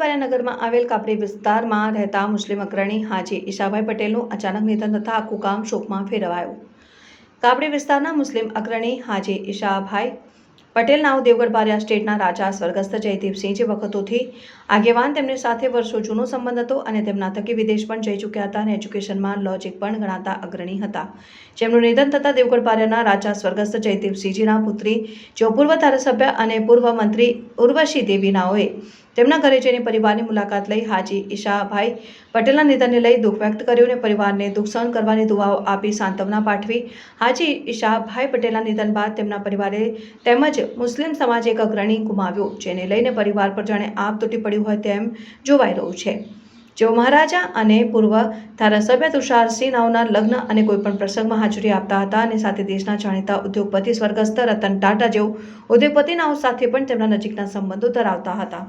દેવગઢબારિયા નગરમાં આવેલ કાપડી વિસ્તારમાં રહેતા મુસ્લિમ અગ્રણી હાજી ઈશાભાઈ પટેલનું અચાનક નિધન થતાં આખું ગામ શોકમાં ફેરવાયું. કાપડી વિસ્તારના મુસ્લિમ અગ્રણી હાજી ઈશાભાઈ પટેલ નાવ દેવગઢ બારિયા સ્ટેટના રાજા સ્વર્ગસ્થ જયદીપસિંહ જે વખતોથી આગેવાન તેમની સાથે વર્ષો જૂનો સંબંધ હતો અને તેમના થકી વિદેશ પણ જઈ ચૂક્યા હતા અને એજ્યુકેશનમાં લોજિક પણ ગણાતા અગ્રણી હતા. જેમનું નિધન થતાં દેવગઢ બારિયાના રાજા સ્વર્ગસ્થ જયદીપસિંહજીના પુત્રી જો પૂર્વ ધારાસભ્ય અને પૂર્વ મંત્રી ઉર્વશી દેવીનાઓએ તેમના ઘરે જઈને પરિવારની મુલાકાત લઈ હાજી ઈશાભાઈ પટેલના નિધનને લઈ દુઃખ વ્યક્ત કર્યું અને પરિવારને દુઃખ સહન કરવાની દુવાઓ આપી સાંત્વના પાઠવી. હાજી ઈશાભાઈ પટેલના નિધન બાદ તેમના પરિવારે તેમજ મુસ્લિમ સમાજે એક અગ્રણી ગુમાવ્યો, જેને લઈને પરિવાર પર જાણે આપ તૂટી પડ્યું હોય તેમ જોવાઈ રહ્યું છે. જેઓ મહારાજા અને પૂર્વ ધારાસભ્ય તુષારસિંહ નાવના લગ્ન અને કોઈપણ પ્રસંગમાં હાજરી આપતા હતા અને સાથે દેશના જાણીતા ઉદ્યોગપતિ સ્વર્ગસ્થ રતન ટાટા જેઓ ઉદ્યોગપતિ નાવ સાથે પણ તેમના નજીકના સંબંધો ધરાવતા હતા.